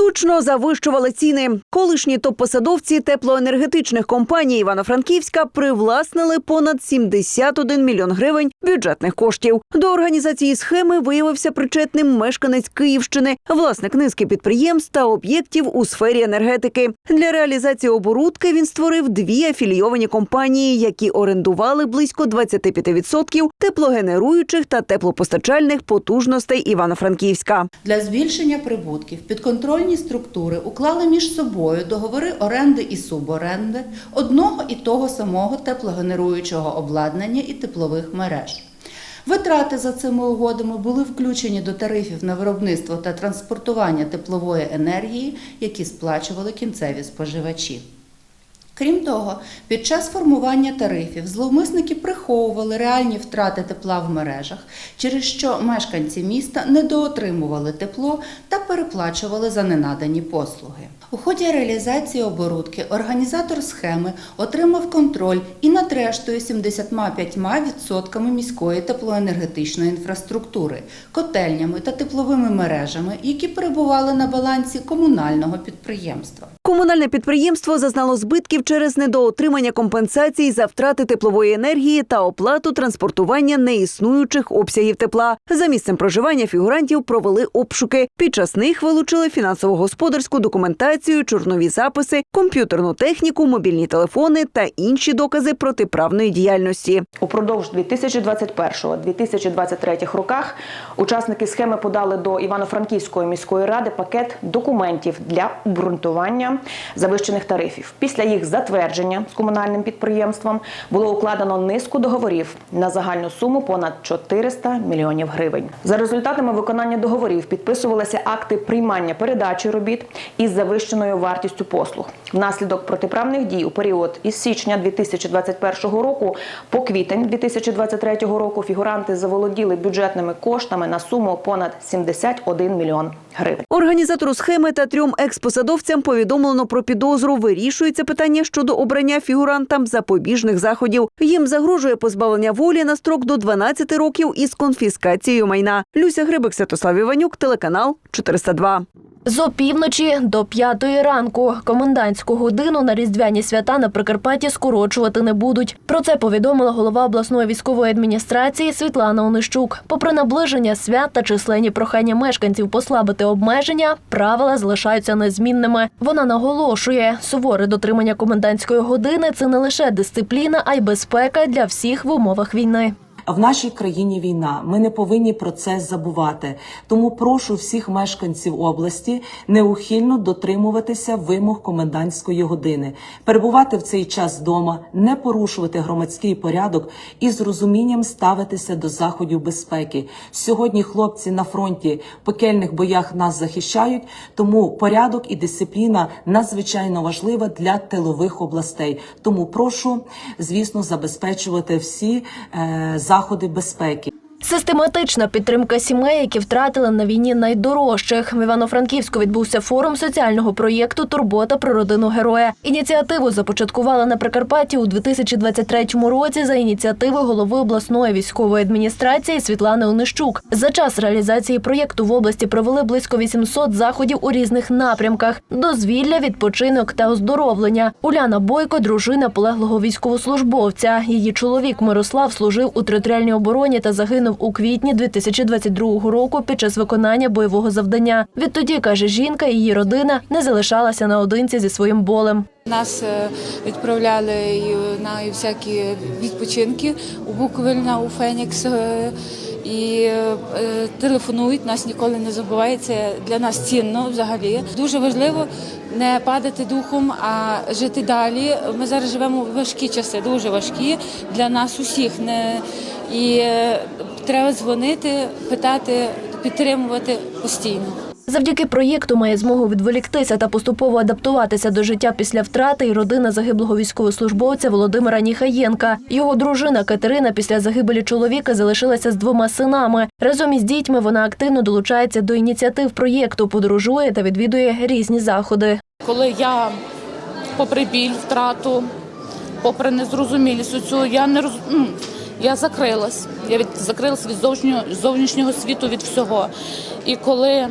Штучно завищували ціни. Колишні топ-посадовці теплоенергетичних компаній Івано-Франківська привласнили понад 71 мільйон гривень бюджетних коштів. До організації схеми виявився причетним мешканець Київщини, власник низки підприємств та об'єктів у сфері енергетики. Для реалізації оборудки він створив дві афілійовані компанії, які орендували близько 25% теплогенеруючих та теплопостачальних потужностей Івано-Франківська. Для збільшення прибутків підконтрольні структури уклали між собою договори оренди і суборенди одного і того самого теплогенеруючого обладнання і теплових мереж. Витрати за цими угодами були включені до тарифів на виробництво та транспортування теплової енергії, які сплачували кінцеві споживачі. Крім того, під час формування тарифів зловмисники приховували реальні втрати тепла в мережах, через що мешканці міста недоотримували тепло та переплачували за ненадані послуги. У ході реалізації оборудки організатор схеми отримав контроль і над рештою 75% міської теплоенергетичної інфраструктури, котельнями та тепловими мережами, які перебували на балансі комунального підприємства. Комунальне підприємство зазнало збитків через недоотримання компенсацій за втрати теплової енергії та оплату транспортування неіснуючих обсягів тепла. За місцем проживання фігурантів провели обшуки. Під час них вилучили фінансово-господарську документацію, чорнові записи, комп'ютерну техніку, мобільні телефони та інші докази протиправної діяльності. Упродовж 2021-2023 роках учасники схеми подали до Івано-Франківської міської ради пакет документів для обґрунтування завищених тарифів. Після їх затвердження з комунальним підприємством було укладено низку договорів на загальну суму понад 400 мільйонів гривень. За результатами виконання договорів підписувалися акти приймання передачі робіт із завищеною вартістю послуг. Внаслідок протиправних дій у період із січня 2021 року по квітень 2023 року фігуранти заволоділи бюджетними коштами на суму понад 71 мільйон гривень. Організатору схеми та трьом експосадовцям повідомлено про підозру. Вирішується питання щодо обрання фігурантам запобіжних заходів. Їм загрожує позбавлення волі на строк до 12 років із конфіскацією майна. Люся Грибик, Святослав Іванюк, телеканал 402. З опівночі до п'ятої ранку комендантську годину на різдвяні свята на Прикарпатті скорочувати не будуть. Про це повідомила голова обласної військової адміністрації Світлана Онищук. Попри наближення свят та численні прохання мешканців послабити обмеження, правила залишаються незмінними. Вона наголошує, суворе дотримання комендантської години це не лише дисципліна, а й безпека для всіх в умовах війни. В нашій країні війна. Ми не повинні про це забувати. Тому прошу всіх мешканців області неухильно дотримуватися вимог комендантської години, перебувати в цей час вдома, не порушувати громадський порядок і з розумінням ставитися до заходів безпеки. Сьогодні хлопці на фронті в пекельних боях нас захищають, тому порядок і дисципліна надзвичайно важлива для тилових областей. Тому прошу, звісно, забезпечувати всі е, заходи безпеки. Систематична підтримка сімей, які втратили на війні найдорожчих. В Івано-Франківську відбувся форум соціального проєкту Турбота про родину героя. Ініціативу започаткували на Прикарпатті у 2023 році за ініціативи голови обласної військової адміністрації Світлани Онищук. За час реалізації проєкту в області провели близько 800 заходів у різних напрямках: дозвілля, відпочинок та оздоровлення. Уляна Бойко, дружина полеглого військовослужбовця. Її чоловік Мирослав служив у територіальній обороні та загинув у квітні 2022 року під час виконання бойового завдання. Відтоді каже жінка, її родина не залишалася наодинці зі своїм болем. Нас е, відправляли на всякі відпочинки у Буковельна, у Фенікс. е, І е, телефонують, нас ніколи не забувають. Це для нас цінно взагалі. Дуже важливо не падати духом, а жити далі. Ми зараз живемо в важкі часи, дуже важкі для нас усіх. І треба дзвонити, питати, підтримувати постійно. Завдяки проєкту має змогу відволіктися та поступово адаптуватися до життя після втрати і родина загиблого військовослужбовця Володимира Ніхаєнка. Його дружина Катерина після загибелі чоловіка залишилася з двома синами. Разом із дітьми вона активно долучається до ініціатив проєкту, подорожує та відвідує різні заходи. коли я, попри біль, втрату, попри незрозумілість цю, я не роз... ну, я закрилась. Я від закрилась від зовнішнього світу від всього. І коли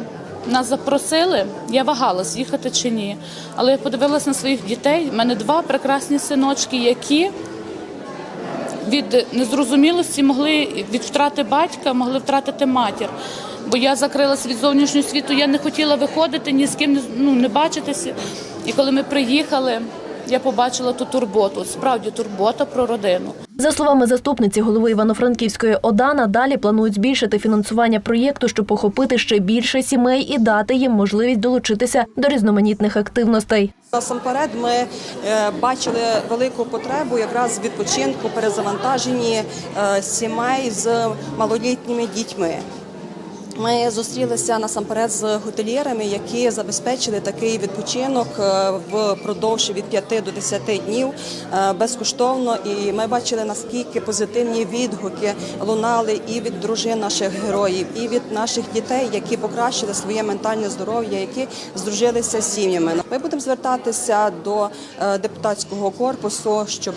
нас запросили, я вагалась, їхати чи ні. Але я подивилася на своїх дітей. У мене два прекрасні синочки, які від незрозумілості могли від втрати батька, могли втратити матір. Бо я закрилася від зовнішнього світу, я не хотіла виходити, ні з ким ну, не бачитися. І коли ми приїхали, я побачила ту турботу. Справді турбота про родину. За словами заступниці голови Івано-Франківської ОДА, надалі планують збільшити фінансування проєкту, щоб охопити ще більше сімей і дати їм можливість долучитися до різноманітних активностей. Насамперед, ми е, бачили велику потребу якраз відпочинку, перезавантаженні е, сімей з малолітніми дітьми. Ми зустрілися насамперед з готельєрами, які забезпечили такий відпочинок е, впродовж від 5 до 10 днів е, безкоштовно. І ми бачили наскільки позитивні відгуки лунали і від дружин наших героїв, і від наших дітей, які покращили своє ментальне здоров'я, які здружилися з сім'ями. Ми будемо звертатися до е, депутатського корпусу, щоб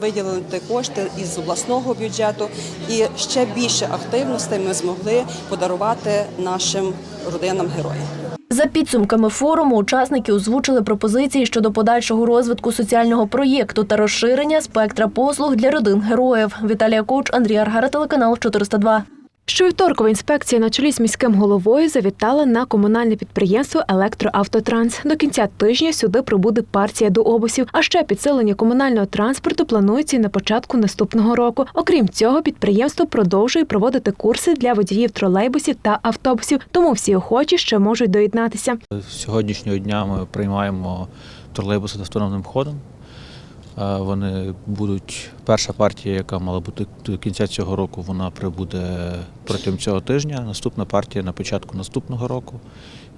виділити кошти із обласного бюджету, і ще більше активностей ми змогли подарувати нашим родинам героїв. За підсумками форуму учасники озвучили пропозиції щодо подальшого розвитку соціального проєкту та розширення спектра послуг для родин героїв. Віталія Коуч, Андрій Аргара, телеканал 402. Щовівторкова інспекція на чолі з міським головою завітала на комунальне підприємство Електроавтотранс. До кінця тижня сюди прибуде партія до обусів. А ще підсилення комунального транспорту планується і на початку наступного року. Окрім цього, підприємство продовжує проводити курси для водіїв тролейбусів та автобусів. Тому всі охочі ще можуть доєднатися. Сьогоднішнього дня ми приймаємо тролейбуси з автономним ходом. Вони будуть перша партія, яка мала бути до кінця цього року, вона прибуде протягом цього тижня. Наступна партія на початку наступного року.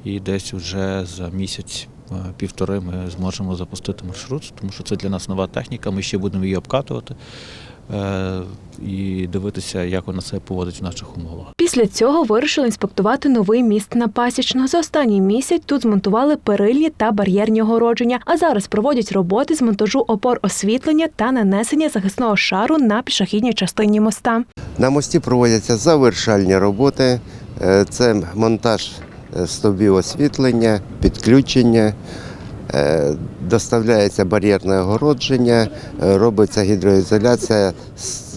І десь вже за місяць півтори ми зможемо запустити маршрут, тому що це для нас нова техніка. Ми ще будемо її обкатувати е, і дивитися, як вона себе поводить в наших умовах. Після цього вирішили інспектувати новий міст на Пасічно. За останній місяць тут змонтували перильні та бар'єрні огородження, а зараз проводять роботи з монтажу опор освітлення та нанесення захисного шару на пішохідній частині моста. На мості проводяться завершальні роботи. Е, Це монтаж е, стовбів освітлення, підключення, е, доставляється бар'єрне огородження, е, робиться гідроізоляція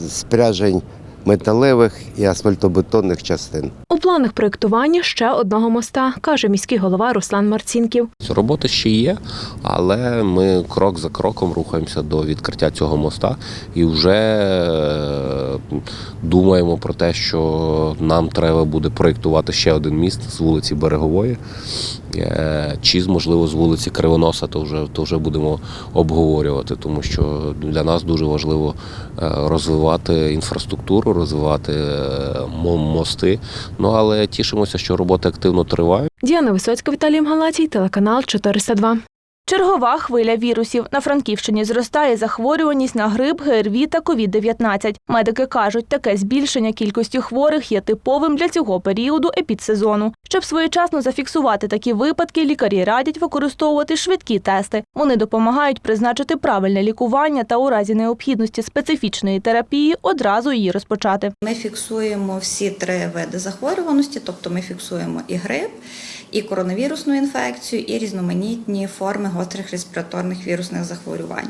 спряжень металевих і асфальтобетонних частин. У планах проєктування ще одного моста, каже міський голова Руслан Марцінків. Робота ще є, але ми крок за кроком рухаємося до відкриття цього моста і вже е, думаємо про те, що нам треба буде проєктувати ще один міст з вулиці Берегової, е, чи можливо з вулиці Кривоноса, то вже, то вже будемо обговорювати, тому що для нас дуже важливо е, розвивати інфраструктуру, розвивати мости. Ну але тішимося, що роботи активно тривають. Діана Висоцька, Віталій Галатій, телеканал 402. Чергова хвиля вірусів. На Франківщині зростає захворюваність на грип, ГРВІ та COVID-19. Медики кажуть, таке збільшення кількості хворих є типовим для цього періоду епідсезону. Щоб своєчасно зафіксувати такі випадки, лікарі радять використовувати швидкі тести. Вони допомагають призначити правильне лікування та у разі необхідності специфічної терапії одразу її розпочати. Ми фіксуємо всі три види захворюваності, тобто ми фіксуємо і грип, і коронавірусну інфекцію, і різноманітні форми гострих респіраторних вірусних захворювань.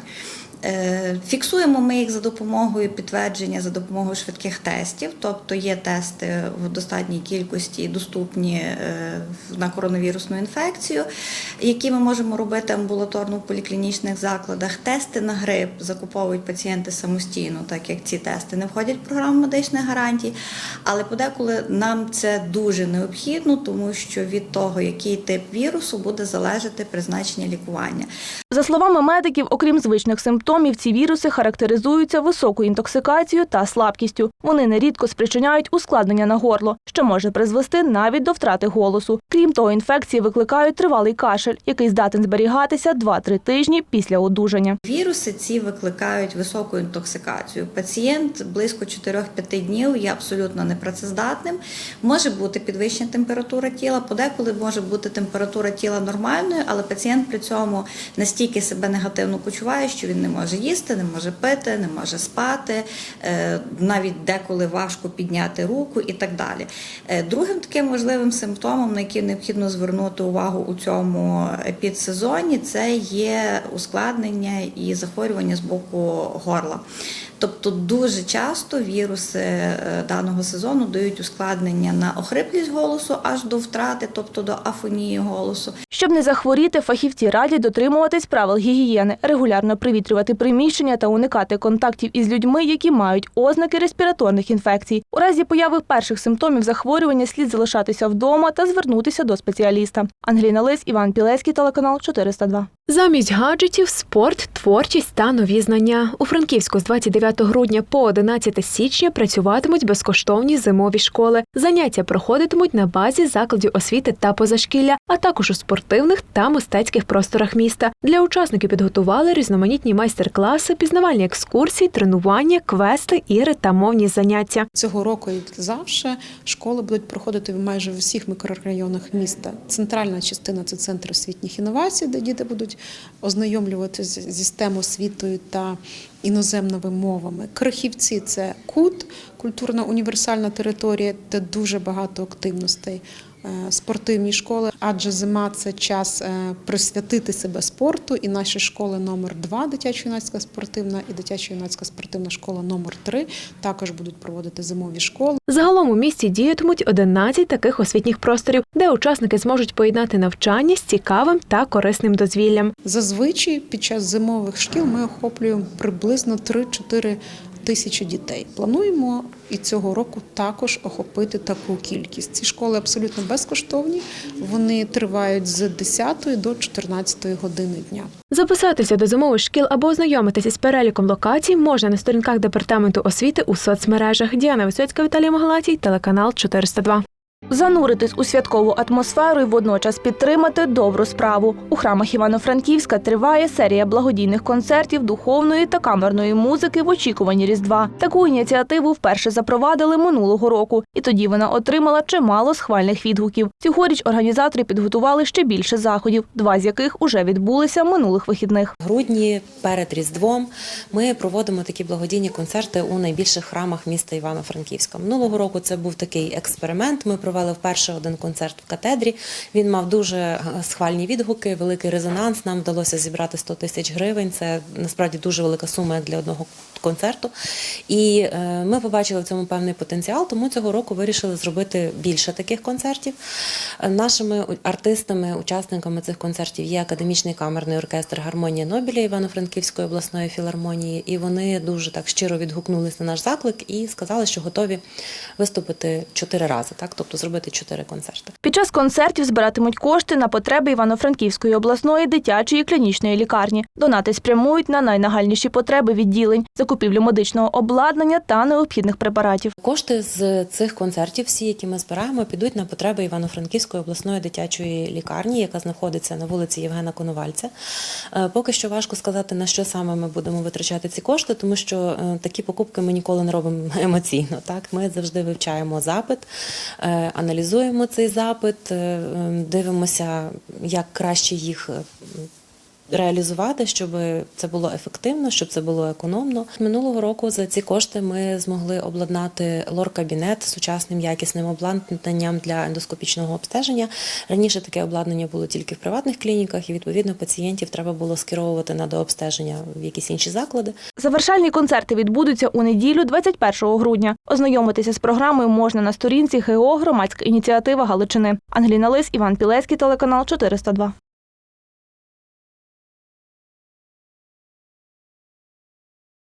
Е, Фіксуємо ми їх за допомогою підтвердження за допомогою швидких тестів, тобто є тести в достатній кількості доступні е, на коронавірусну інфекцію, які ми можемо робити амбулаторно в поліклінічних закладах. Тести на грип закуповують пацієнти самостійно, так як ці тести не входять в програму медичних гарантій. Але подеколи нам це дуже необхідно, тому що від того, який тип вірусу, буде залежати призначення лікування. За словами медиків, окрім звичних симптомів, ці віруси характеризуються високою інтоксикацією та слабкістю. Вони нерідко спричиняють ускладнення на горло, що може призвести навіть до втрати голосу. Крім того, інфекції викликають тривалий кашель, який здатен зберігатися 2-3 тижні після одужання. Віруси ці викликають високу інтоксикацію. Пацієнт близько 4-5 днів є абсолютно непрацездатним. Може бути підвищена температура тіла, подеколи може бути температура тіла нормальною, але пацієнт при цьому настільки себе негативно почуває, що він не може може їсти, не може пити, не може спати, е, навіть деколи важко підняти руку і так далі. Е, Другим таким важливим симптомом, на який необхідно звернути увагу у цьому підсезоні, це є ускладнення і захворювання з боку горла. Тобто дуже часто віруси е, даного сезону дають ускладнення на охриплість голосу аж до втрати, тобто до афонії голосу. Щоб не захворіти, фахівці радять дотримуватись правил гігієни, регулярно привітрювати приміщення та уникати контактів із людьми, які мають ознаки респіраторних інфекцій. У разі появи перших симптомів захворювання слід залишатися вдома та звернутися до спеціаліста. Ангеліна Лис, Іван Пілецький, телеканал 402. Замість гаджетів спорт, творчість та нові знання. У Франківську з 29 грудня по 11 січня працюватимуть безкоштовні зимові школи. Заняття проходитимуть на базі закладів освіти та позашкілля, а також у спортивних та мистецьких просторах міста. Для учасників підготували різноманітні майстер-класи, пізнавальні екскурсії, тренування, квести, ігри та мовні заняття. Цього року, як завжди, школи будуть проходити майже в усіх мікрорайонах міста. Центральна частина це центр освітніх інновацій, де діти будуть ознайомлюватися зі STEM освітою та іноземними мовами. Крихівці це кут, культурна універсальна територія, де дуже багато активностей. Е, Спортивні школи, адже зима це час е, присвятити себе спорту. І наші школи номер 2 дитячо-юнацька спортивна і дитячо-юнацька спортивна школа номер 3 також будуть проводити зимові школи. Загалом у місті діятимуть 11 таких освітніх просторів, де учасники зможуть поєднати навчання з цікавим та корисним дозвіллям. Зазвичай під час зимових шкіл ми охоплюємо приблизно 3-4 тисячі дітей. Плануємо і цього року також охопити таку кількість. Ці школи абсолютно безкоштовні. Вони тривають з 10 до 14 години дня. Записатися до зимових шкіл або ознайомитися з переліком локацій можна на сторінках департаменту освіти у соцмережах. Діана Висоцька, Віталій Магалатій, телеканал 402. Зануритись у святкову атмосферу і водночас підтримати добру справу. У храмах Івано-Франківська триває серія благодійних концертів духовної та камерної музики в очікуванні Різдва. Таку ініціативу вперше запровадили минулого року, і тоді вона отримала чимало схвальних відгуків. Цьогоріч організатори підготували ще більше заходів, два з яких уже відбулися минулих вихідних. В грудні перед Різдвом ми проводимо такі благодійні концерти у найбільших храмах міста Івано-Франківська. Минулого року це був такий експеримент. Ми провели вперше один концерт в катедрі. Він мав дуже е, схвальні відгуки, великий резонанс. Нам вдалося зібрати 100 тисяч гривень. Це насправді дуже велика сума для одного концерту. І е, ми побачили в цьому певний потенціал, тому цього року вирішили зробити більше таких концертів. Е, Нашими артистами, учасниками цих концертів є академічний камерний оркестр Гармонія Нобеля Івано-Франківської обласної філармонії, і вони дуже так щиро відгукнулись на наш заклик і сказали, що готові виступити чотири рази, так тобто зробити чотири концерти. Під час концертів збиратимуть кошти на потреби Івано-Франківської обласної дитячої клінічної лікарні. Донати спрямують на найнагальніші потреби відділень, закупівлю медичного обладнання та необхідних препаратів. Кошти з цих концертів, всі, які ми збираємо, підуть на потреби Івано-Франківської обласної дитячої лікарні, яка знаходиться на вулиці Євгена Коновальця. Е, Поки що важко сказати, на що саме ми будемо витрачати ці кошти, тому що е, такі покупки ми ніколи не робимо емоційно. Так, ми завжди вивчаємо запит, е, аналізуємо цей запит, е, е, дивимося, як краще їх. Реалізувати, щоб це було ефективно, щоб це було економно. Минулого року за ці кошти ми змогли обладнати лор-кабінет сучасним якісним обладнанням для ендоскопічного обстеження. Раніше таке обладнання було тільки в приватних клініках, і відповідно пацієнтів треба було скеровувати на дообстеження в якісь інші заклади. Завершальні концерти відбудуться у неділю, 21 грудня. Ознайомитися з програмою можна на сторінці ГО «Громадська ініціатива Галичини. Ангеліна Лис, Іван Пілецький, телеканал 402.